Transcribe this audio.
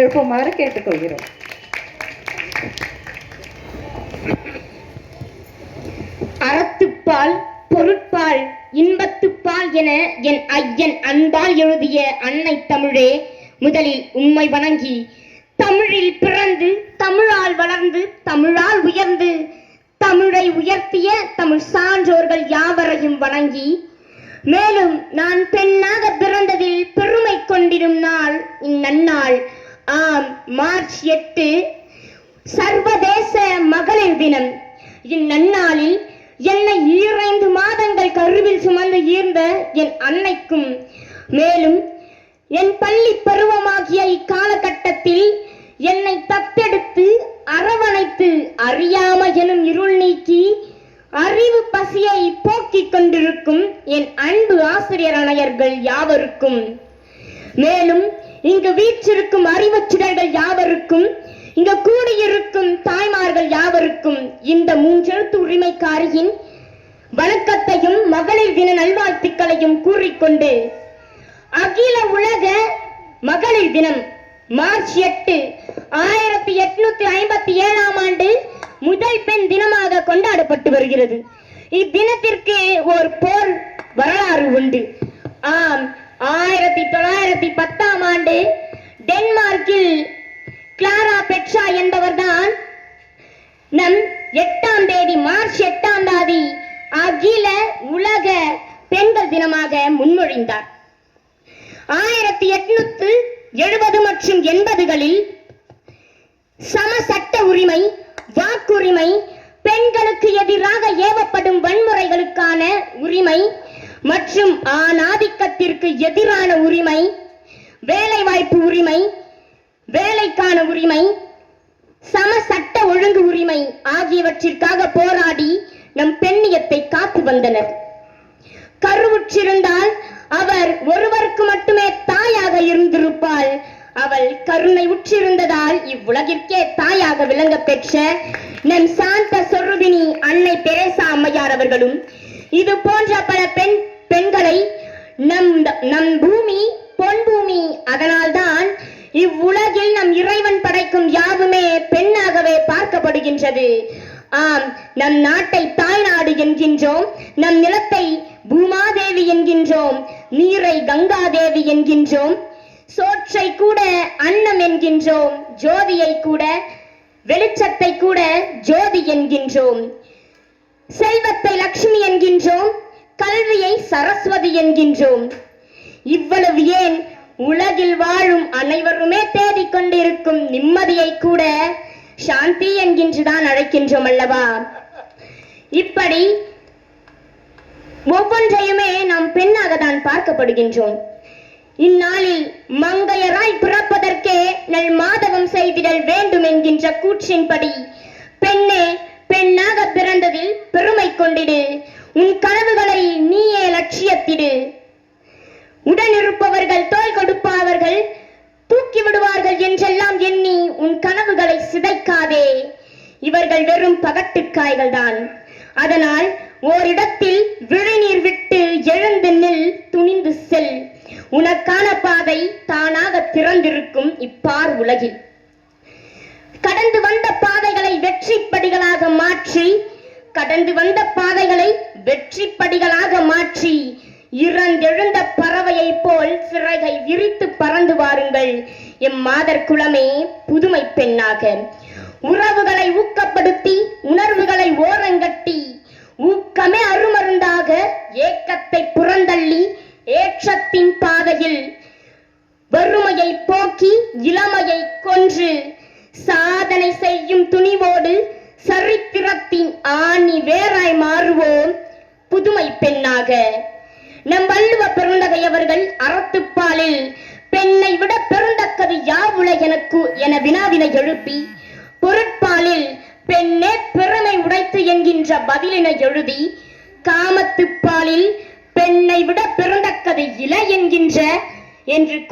எழுப்புமாறு கேட்டுக்கொள்கிறோம் அறத்துப்பால் பொருட்பால் இன்பத்துப்பால் என என் ஐயன் அன்பால் எழுதிய அன்னை தமிழே முதலில் உம்மை வணங்கி தமிழில் பிறந்து தமிழால் வளர்ந்து தமிழால் உயர்ந்து தமிழை உயர்த்திய தமிழ் சான்றோர்கள் யாவரையும் வணங்கி மேலும் நான் பெண்ணாக பிறந்ததில் பெருமை கொண்டிடும் நாள் இந்நன்னாள் ஆம் மார்ச் எட்டு சர்வதேச மகளிர் தினம். இந்நன்னாளில் என்னை ஈரைந்து மாதங்கள் கருவில் சுமந்து ஈர்ந்த என் அன்னைக்கும் மேலும் என் பள்ளி பருவமாகிய இக்காலகட்டத்தில் என்னை தத்தெடுத்து அரவணைத்து அறியாம எனும் இருள் நீக்கி அறிவு பசியை போக்கிக் கொண்டிருக்கும் என் அன்பு ஆசிரியர் அணையர்கள் யாவருக்கும். மேலும் இங்கு வீற்றிருக்கும் அறிவுச் சுடர்கள் யாவருக்கும் இங்கு கூடியிருக்கும் தாய்மார்கள் யாவருக்கும் இந்த மூன்றெழுத்து உரிமைக்காரியின் வணக்கத்தையும் மகளிர் தின நல்வாழ்த்துக்களையும் கூறிக்கொண்டு அகில உலக மகளிர் தினம் மார்ச் எட்டு ஆயிரத்தி எட்நூத்தி ஐம்பத்தி ஏழாம் ஆண்டு முதல் பெண் தினமாக கொண்டாடப்பட்டு வருகிறது. இத்தினத்திற்கு ஒரு போர் வரலாறு உண்டு. ஆம் ஆயிரத்தி தொள்ளாயிரத்தி பத்தாம் ஆண்டு அகில உலக பெண்கள் தினமாக முன்மொழிந்தார். ஆயிரத்தி எட்நூத்து எழுபது மற்றும் எண்பதுகளில் சம சட்ட உரிமை வாக்குரிமை பெண்களுக்கு எதிராக ஏவப்படும் வன்முறைகளுக்கான உரிமை மற்றும் ஆணாதிக்கத்திற்கு எதிரான உரிமை வேலைவாய்ப்பு உரிமை வேலைக்கான உரிமை சம சட்ட ஒழுங்கு உரிமை ஆகியவற்றிற்காக போராடி நம் பெண்ணியத்தை காத்து வந்தனர். கருவுற்றிருந்தால் அவர் ஒருவருக்கு மட்டுமே தாயாக இருந்திருப்பாள். அவள் கருணை உற்றிருந்ததால் இவ்வுலகிற்கே தாயாக விளங்க பெற்ற நம் சாந்த சொருபினி அன்னை பெரேசா அம்மையார் அவர்களும் இது போன்ற பல பெண் பெண்களை நம் நம் பூமி பொன் பூமி அதனால்தான் இவ்வுலகில் நம் இறைவன் படைக்கும் யாவுமே பெண்ணாகவே பார்க்கப்படுகின்றது. ஆம் நம் நாட்டை தாய்நாடு என்கின்றோம் நம் நிலத்தை பூமாதேவி என்கின்றோம் நீரை கங்காதேவி என்கின்றோம் சோற்றை கூட அன்னம் என்கின்றோம் ஜோதியை கூட வெளிச்சத்தை கூட ஜோதி என்கின்றோம் செல்வத்தை லக்ஷ்மி என்கின்றோம் கல்வியை சரஸ்வதி என்கின்றோம். இவ்வளவு ஏன் உலகில் வாழும் அனைவருமே தேடிக்கொண்டிருக்கும் நிம்மதியை கூட சாந்தி என்கின்றுதான் அழைக்கின்றோம் அல்லவா இப்படி ஒவ்வொன்றையுமே நாம் பெண்ணாக தான் பார்க்கப்படுகின்றோம். இந்நாளில் மங்கையராய் பிறப்பதற்கே நல் மாதவம் செய்திடல் வேண்டும் என்கின்ற கூற்றின்படி பெண்ணே பெண்ணாக பிறந்ததில் பெருமை கொண்டிடு. உன் கனவுகளை நீ உன் கனவுகளை சிதைக்காதே. இவர்கள் வெறும் பகட்டுக்காய்கள் தான் அதனால் ஓரிடத்தில் விழிநீர் விட்டு எழுந்து நில் துணிந்து செல். உனக்கான பாதை தானாக திறந்திருக்கும் இப்பார் உலகில். கடந்து வந்த பாதைகளை வெற்றி படிகளாக மாற்றி கடந்து வந்த பாதைகளை வெற்றி படிகளாக மாற்றி இறந்தெழுந்த பறவையைப் போல் சிறகை விரித்து பறந்து வாருங்கள். எம் மாதர் குலமே புதுமை பெண்ணாக. உறவுகளை ஊக்கப்படுத்தி உணர்வுகளை ஓரங்கட்டி ஊக்கமே அருமருந்தாக ஏக்கத்தை புறந்தள்ளி ஏற்றத்தின் பாதையில் வறுமையை போக்கி இளமையை கொன்று சாதனை செய்யும் துணிவோடு சரித்திரத்தின் ஆணி வேறாய் மாறுவோம் புதுமை பெண்ணாக. நம் வள்ளுவ பெருந்தகை அவர்கள் அறத்துப்பாலில் பெண்ணை விட பெருந்தக்கது யாவுல எனக்கு என வினாவினை எழுப்பி பொருட்பாலில் பெண்ணே பிறனை உடைத்து என்கின்ற பதிலினை எழுதி காமத்துப்பாலில் பெண்ணை விட பிறந்தக்கது இல என்கின்ற என்று